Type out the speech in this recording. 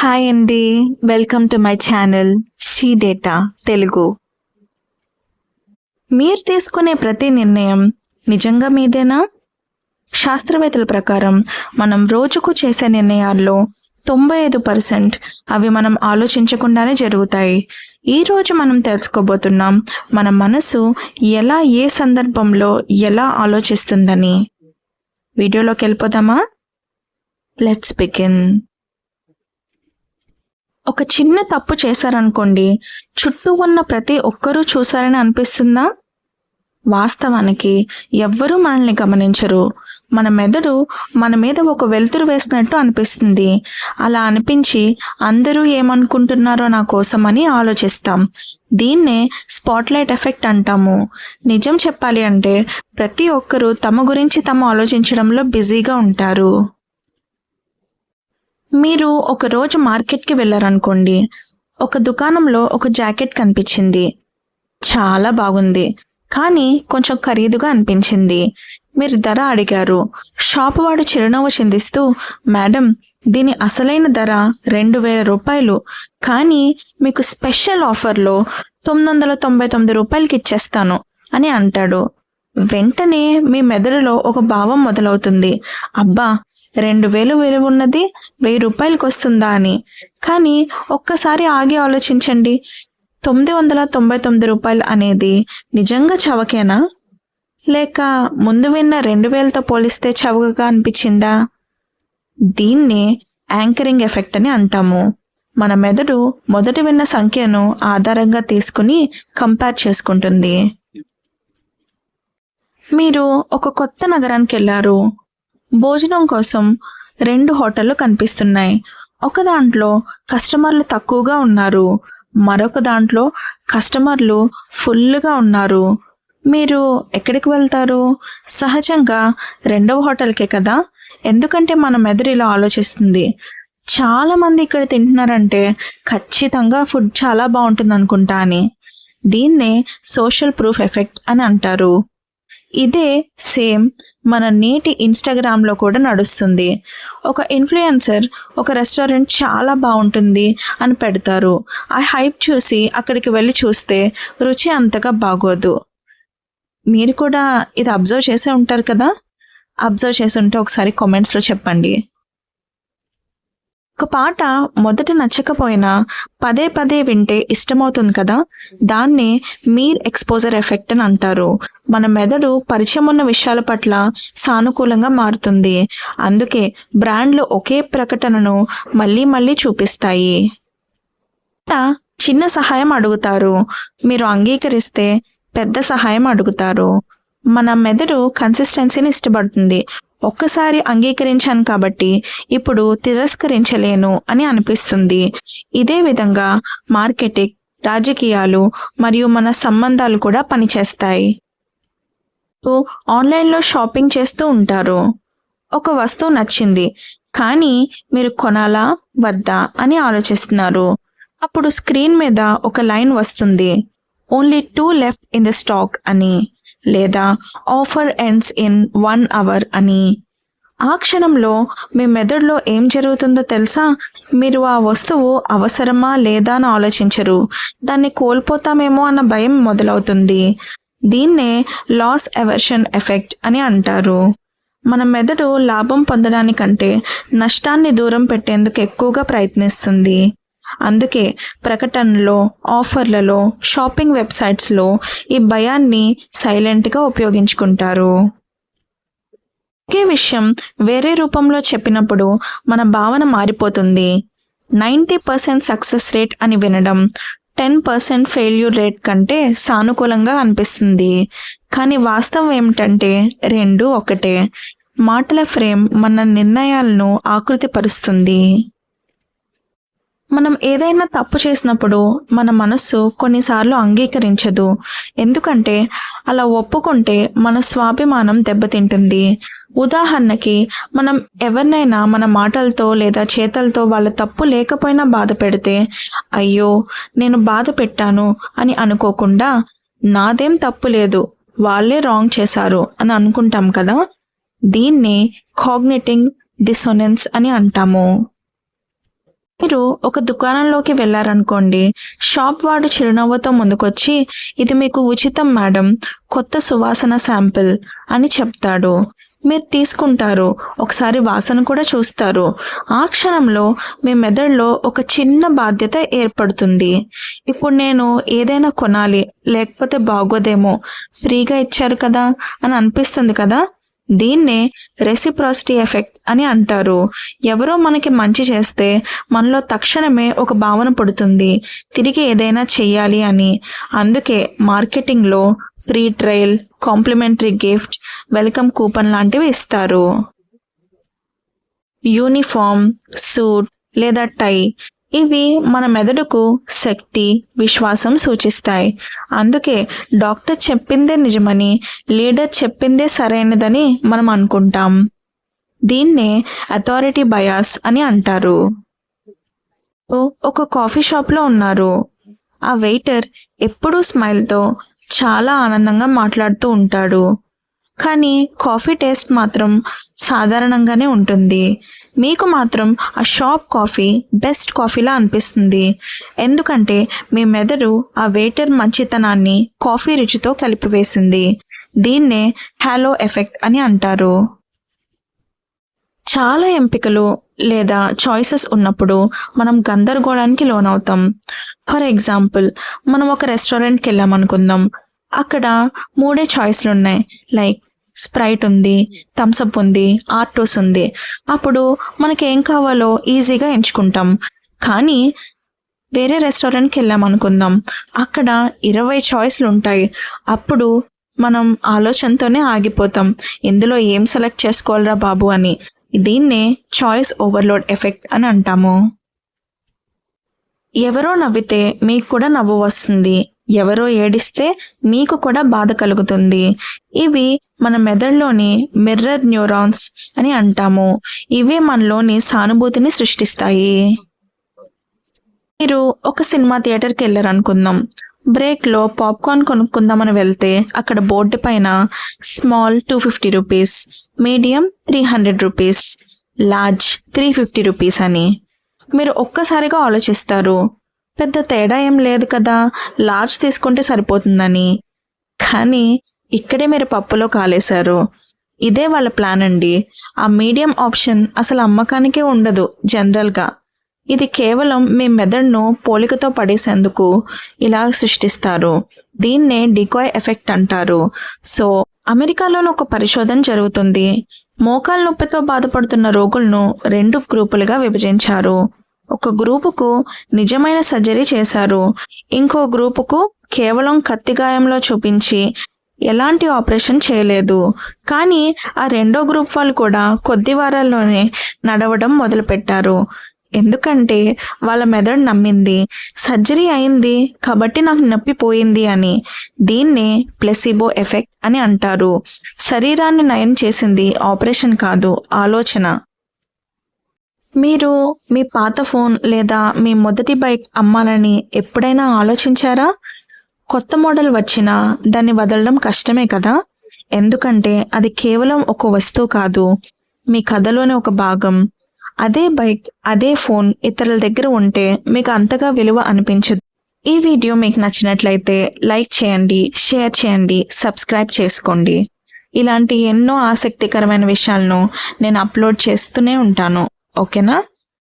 Hi అండి welcome to my channel she data Telugu మీరు తీసుకునే ప్రతి నిర్ణయం నిజంగా మీదేనా? శాస్త్రవేత్తల ప్రకారం మనం రోజుకు చేసే నిర్ణయాల్లో తొంభై ఐదు పర్సెంట్ అవి మనం ఆలోచించకుండానే జరుగుతాయి. ఈ రోజు మనం తెలుసుకోబోతున్నాం మన మనసు ఎలా ఏ సందర్భంలో ఎలా ఆలోచిస్తుందని. వీడియోలోకి వెళ్ళిపోదామా? లెట్స్ బిగిన్ ఒక చిన్న తప్పు చేశారనుకోండి చుట్టూ ఉన్న ప్రతి ఒక్కరూ చూశారని అనిపిస్తుందా? వాస్తవానికి ఎవ్వరూ మనల్ని గమనించరు. మన మెదడు మన మీద ఒక వెలుతురు వేసినట్టు అనిపిస్తుంది. అలా అనిపించి అందరూ ఏమనుకుంటున్నారో నా కోసమని ఆలోచిస్తాం. దీన్నే స్పాట్లైట్ ఎఫెక్ట్ అంటాము. నిజం చెప్పాలి అంటే ప్రతి ఒక్కరూ తమ గురించి తమ ఆలోచించడంలో బిజీగా ఉంటారు. మీరు ఒకరోజు మార్కెట్కి వెళ్ళారనుకోండి ఒక దుకాణంలో ఒక జాకెట్ కనిపించింది. చాలా బాగుంది. కానీ కొంచెం ఖరీదుగా అనిపించింది. మీరు ధర అడిగారు. షాప్ వాడు చిరునవ్వు చిందిస్తూ మేడం దీని అసలైన ధర రెండు వేల రూపాయలు. కానీ మీకు స్పెషల్ ఆఫర్లో తొమ్మిది వందల తొంభై తొమ్మిది రూపాయలకి ఇచ్చేస్తాను అని అంటాడు. వెంటనే మీ మెదడులో ఒక భావం మొదలవుతుంది. అబ్బా రెండు వేలు విలువ ఉన్నది వెయ్యి రూపాయలకు వస్తుందా అని. కానీ ఒక్కసారి ఆగి ఆలోచించండి. తొమ్మిది వందల తొంభై తొమ్మిది రూపాయలు అనేది నిజంగా చవకేనా? లేక ముందు విన్న రెండు వేలతో పోలిస్తే చవకగా అనిపించిందా? దీన్నే యాంకరింగ్ ఎఫెక్ట్ అని అంటాము. మన మెదడు మొదటి విన్న సంఖ్యను ఆధారంగా తీసుకుని కంపేర్ చేసుకుంటుంది. మీరు ఒక కొత్త నగరానికి వెళ్ళారు భోజనం కోసం రెండు హోటళ్ళు కనిపిస్తున్నాయి. ఒక దాంట్లో కస్టమర్లు తక్కువగా ఉన్నారు. మరొక దాంట్లో కస్టమర్లు ఫుల్గా ఉన్నారు. మీరు ఎక్కడికి వెళ్తారు? సహజంగా రెండవ హోటల్కే కదా? ఎందుకంటే మన మెదడు ఇలా ఆలోచిస్తుంది. చాలామంది ఇక్కడ తింటున్నారంటే ఖచ్చితంగా ఫుడ్ చాలా బాగుంటుంది అనుకుంటా అని. దీన్నే సోషల్ ప్రూఫ్ ఎఫెక్ట్ అని అంటారు. ఇదే సేమ్ మన నేటి ఇన్స్టాగ్రామ్లో కూడా నడుస్తుంది. ఒక ఇన్ఫ్లుయెన్సర్ ఒక రెస్టారెంట్ చాలా బాగుంటుంది అని పెడతారు. ఆ హైప్ చూసి అక్కడికి వెళ్ళి చూస్తే రుచి అంతగా బాగోదు. మీరు కూడా ఇది అబ్జర్వ్ చేసే ఉంటారు కదా? అబ్జర్వ్ చేసి ఉంటే ఒకసారి కామెంట్స్లో చెప్పండి. ఒక పాట మొదట నచ్చకపోయినా పదే పదే వింటే ఇష్టమవుతుంది కదా? దాన్నే మీర్ ఎక్స్పోజర్ ఎఫెక్ట్ అని అంటారు. మన మెదడు పరిచయం ఉన్న విషయాల పట్ల సానుకూలంగా మారుతుంది. అందుకే బ్రాండ్లు ఒకే ప్రకటనను మళ్ళీ మళ్ళీ చూపిస్తాయి. చిన్న సహాయం అడుగుతారు. మీరు అంగీకరిస్తే పెద్ద సహాయం అడుగుతారు. మన మెదడు కన్సిస్టెన్సీని ఇష్టపడుతుంది. ఒక్కసారి అంగీకరించాను కాబట్టి ఇప్పుడు తిరస్కరించలేను అని అనిపిస్తుంది. ఇదే విధంగా మార్కెటింగ్ రాజకీయాలు మరియు మన సంబంధాలు కూడా పనిచేస్తాయి. ఆన్లైన్లో షాపింగ్ చేస్తూ ఉంటారు. ఒక వస్తువు నచ్చింది కానీ మీరు కొనాలా వద్దా అని ఆలోచిస్తున్నారు. అప్పుడు స్క్రీన్ మీద ఒక లైన్ వస్తుంది. Only two left in the stock అని. లేదా offer ends in one hour అని. ఆ క్షణంలో మీ మెదడులో ఏం జరుగుతుందో తెలుసా? మీరు ఆ వస్తువు అవసరమా లేదా అని ఆలోచించరు. దాన్ని కోల్పోతామేమో అన్న భయం మొదలవుతుంది. దీన్నే లాస్ ఎవర్షన్ ఎఫెక్ట్ అని అంటారు. మన మెదడు లాభం పొందడానికంటే నష్టాన్ని దూరం పెట్టేందుకు ఎక్కువగా ప్రయత్నిస్తుంది. అందుకే ప్రకటనలో ఆఫర్లలో షాపింగ్ వెబ్సైట్స్లో ఈ భయాన్ని సైలెంట్గా ఉపయోగించుకుంటారు. ఒకే విషయం వేరే రూపంలో చెప్పినప్పుడు మన భావన మారిపోతుంది. నైంటీ పర్సెంట్ సక్సెస్ రేట్ అని వినడం టెన్ పర్సెంట్ ఫెయిల్యూర్ రేట్ కంటే సానుకూలంగా అనిపిస్తుంది. కానీ వాస్తవం ఏమిటంటే రెండు ఒకటే. మాటల ఫ్రేమ్ మన నిర్ణయాలను ఆకృతిపరుస్తుంది. మనం ఏదైనా తప్పు చేసినప్పుడు మన మనస్సు కొన్నిసార్లు అంగీకరించదు. ఎందుకంటే అలా ఒప్పుకుంటే మన స్వాభిమానం దెబ్బతింటుంది. ఉదాహరణకి మనం ఎవరినైనా మన మాటలతో లేదా చేతలతో వాళ్ళ తప్పు లేకపోయినా బాధ పెడితే అయ్యో నేను బాధ పెట్టాను అని అనుకోకుండా నాదేం తప్పు లేదు వాళ్ళే రాంగ్ చేశారు అని అనుకుంటాం కదా? దీన్ని కాగ్నేటింగ్ డిసోనెన్స్ అని అంటాము. మీరు ఒక దుకాణంలోకి వెళ్ళారనుకోండి షాప్ వాడు చిరునవ్వుతో ముందుకొచ్చి ఇది మీకు ఉచితం మేడం. కొత్త సువాసన శాంపిల్ అని చెప్తాడు. మీరు తీసుకుంటారు. ఒకసారి వాసన కూడా చూస్తారు. ఆ క్షణంలో మీ మెదడులో ఒక చిన్న బాధ్యత ఏర్పడుతుంది. ఇప్పుడు నేను ఏదైనా కొనాలి లేకపోతే బాగోదేమో ఫ్రీగా ఇచ్చారు కదా అని అనిపిస్తుంది కదా? దీన్నే రెసిప్రాసిటీ ఎఫెక్ట్ అని అంటారు. ఎవరో మనకి మంచి చేస్తే మనలో తక్షణమే ఒక భావన పుడుతుంది. తిరిగి ఏదైనా చెయ్యాలి అని. అందుకే మార్కెటింగ్లో free trial complimentary gift welcome coupon లాంటివి ఇస్తారు. యూనిఫామ్ సూట్ లేదా టై ఇవి మన మెదడుకు శక్తి విశ్వాసం సూచిస్తాయి. అందుకే డాక్టర్ చెప్పిందే నిజమని లీడర్ చెప్పిందే సరైనదని మనం అనుకుంటాం. దీన్నే అథారిటీ బయాస్ అని అంటారు. ఒక కాఫీ షాప్లో ఉన్నారు. ఆ వెయిటర్ ఎప్పుడూ స్మైల్తో చాలా ఆనందంగా మాట్లాడుతూ ఉంటాడు. కానీ కాఫీ టేస్ట్ మాత్రం సాధారణంగానే ఉంటుంది. మీకు మాత్రం ఆ షాప్ కాఫీ బెస్ట్ కాఫీలా అనిపిస్తుంది. ఎందుకంటే మీ మెదడు ఆ వెయిటర్ మంచితనాన్ని కాఫీ రుచితో కలిపివేసింది. దీన్నే హ్యాలో ఎఫెక్ట్ అని అంటారు. చాలా ఎంపికలు లేదా చాయిసెస్ ఉన్నప్పుడు మనం గందరగోళానికి లోనవుతాం. ఫర్ ఎగ్జాంపుల్ మనం ఒక రెస్టారెంట్కి వెళ్ళామనుకుందాం. అక్కడ మూడే చాయిస్లు ఉన్నాయి లైక్ స్ప్రైట్ ఉంది థమ్సప్ ఉంది ఆర్టోస్ ఉంది. అప్పుడు మనకి ఏం కావాలో ఈజీగా ఎంచుకుంటాం. కానీ వేరే రెస్టారెంట్కి వెళ్ళాం అనుకుందాం. అక్కడ ఇరవై చాయిస్లు ఉంటాయి. అప్పుడు మనం ఆలోచనతోనే ఆగిపోతాం. ఇందులో ఏం సెలెక్ట్ చేసుకోవాలరా బాబు అని. దీన్నే చాయిస్ ఓవర్లోడ్ ఎఫెక్ట్ అని అంటాము. ఎవరో నవ్వితే మీకు కూడా నవ్వు వస్తుంది. ఎవరో ఏడిస్తే మీకు కూడా బాధ కలుగుతుంది. ఇవి మన మెదడులోని మిర్రర్ న్యూరాన్స్ అని అంటాము. ఇవే మనలోని సానుభూతిని సృష్టిస్తాయి. మీరు ఒక సినిమా థియేటర్కి వెళ్ళారనుకుందాం. బ్రేక్లో పాప్కార్న్ కొనుక్కుందామని వెళ్తే అక్కడ బోర్డు పైన small two fifty rupees medium three hundred rupees large three fifty rupees అని. మీరు ఒక్కసారిగా ఆలోచిస్తారు పెద్ద తేడా ఏం లేదు కదా. లార్జ్ తీసుకుంటే సరిపోతుందని. కానీ ఇక్కడే మీరు పప్పులో కాలేశారు. ఇదే వాళ్ళ ప్లాన్ అండి. ఆ మీడియం ఆప్షన్ అసలు అమ్మకానికే ఉండదు జనరల్గా. ఇది కేవలం మీ మెదడును పోలికతో పడేసేందుకు ఇలా సృష్టిస్తారు. దీన్నే డికాయ్ ఎఫెక్ట్ అంటారు. సో అమెరికాలోని ఒక పరిశోధన జరుగుతుంది. మోకాల నొప్పితో బాధపడుతున్న రోగులను రెండు గ్రూపులుగా విభజించారు. ఒక గ్రూపుకు నిజమైన సర్జరీ చేశారు. ఇంకో గ్రూపుకు కేవలం కత్తిగాయంలో చూపించి ఎలాంటి ఆపరేషన్ చేయలేదు. కానీ ఆ రెండో గ్రూప్ వాళ్ళు కూడా కొద్ది వారాల్లోనే నడవడం మొదలుపెట్టారు. ఎందుకంటే వాళ్ళ మెదడు నమ్మింది. సర్జరీ అయింది కాబట్టి నాకు నొప్పి పోయింది అని. దీన్నే ప్లెసిబో ఎఫెక్ట్ అని అంటారు. శరీరాన్ని నయం చేసింది ఆపరేషన్ కాదు ఆలోచన. మీరు మీ పాత ఫోన్ లేదా మీ మొదటి బైక్ అమ్మాలని ఎప్పుడైనా ఆలోచించారా? కొత్త మోడల్ వచ్చినా దాన్ని వదలడం కష్టమే కదా? ఎందుకంటే అది కేవలం ఒక వస్తువు కాదు మీ కథలోని ఒక భాగం. అదే బైక్ అదే ఫోన్ ఇతరుల దగ్గర ఉంటే మీకు అంతగా విలువ అనిపించదు. ఈ వీడియో మీకు నచ్చినట్లయితే లైక్ చేయండి షేర్ చేయండి సబ్స్క్రైబ్ చేసుకోండి. ఇలాంటి ఎన్నో ఆసక్తికరమైన విషయాలను నేను అప్లోడ్ చేస్తూనే ఉంటాను. ఓకేనా